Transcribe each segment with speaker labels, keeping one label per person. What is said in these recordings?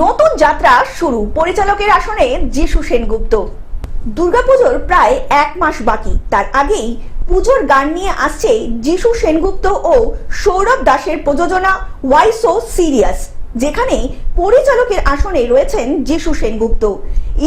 Speaker 1: নতুন যাত্রা শুরু। পরিচালকের আসনে যিশু সেনগুপ্ত। দুর্গাপুজোর প্রায় এক মাস বাকি। তার আগেই পুজোর গান নিয়ে আসছে যিশু সেনগুপ্ত ও সৌরভ দাসের প্রযোজনা ওয়াই সো সিরিয়াস যেখানে পরিচালকের আসনে রয়েছেন যিশু সেনগুপ্ত।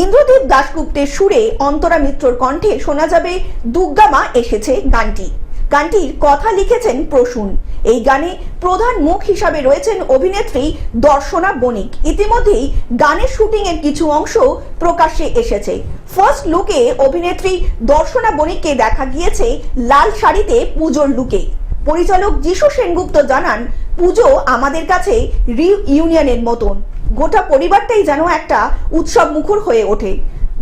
Speaker 1: ইন্দ্রদীপ দাশগুপ্তের সুরে অন্তরা মিত্রর কণ্ঠে শোনা যাবে দুর্গামা এসেছে গানটি। গানটির কথা লিখেছেন প্রসূন। এই গানে প্রধান মুখ হিসাবে রয়েছেন অভিনেত্রী দর্শনা বণিক। ইতিমধ্যেই গানের শুটিং এর কিছু অংশ প্রকাশ্যে এসেছে। ফার্স্ট লুকে অভিনেত্রী দর্শনা বণিককে দেখা গিয়েছে লাল শাড়িতে পুজোর লুকে। পরিচালক যিশু সেনগুপ্ত জানান, পুজো আমাদের কাছে রিইউনিয়নের মতন। গোটা পরিবারটাই যেন একটা উৎসব মুখর হয়ে ওঠে।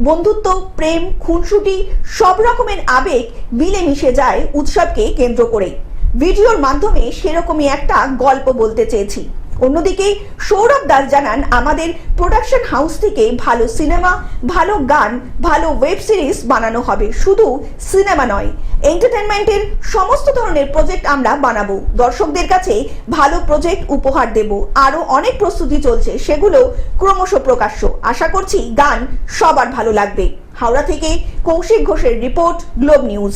Speaker 1: বন্ধুত্ব, প্রেম, খুনসুটি, সব রকমের আবেগ মিলেমিশে যায় উৎসবকে কেন্দ্র করে ভিডিওর মাধ্যমে সেরকমই একটা গল্প বলতে চেয়েছি। অন্যদিকে সৌরভ দাস জানান, আমাদের প্রোডাকশন হাউস থেকে ভালো সিনেমা ভালো গান, ভালো ওয়েব সিরিজ বানানো হবে। শুধু সিনেমা নয় এন্টারটেনমেন্টের সমস্ত ধরনের প্রজেক্ট আমরা বানাবো। দর্শকদের কাছে ভালো প্রজেক্ট উপহার দেব। আরও অনেক প্রস্তুতি চলছে, সেগুলো ক্রমশ প্রকাশ্য। আশা করছি গান সবার ভালো লাগবে। হাওড়া থেকে কৌশিক ঘোষের রিপোর্ট, গ্লোব নিউজ।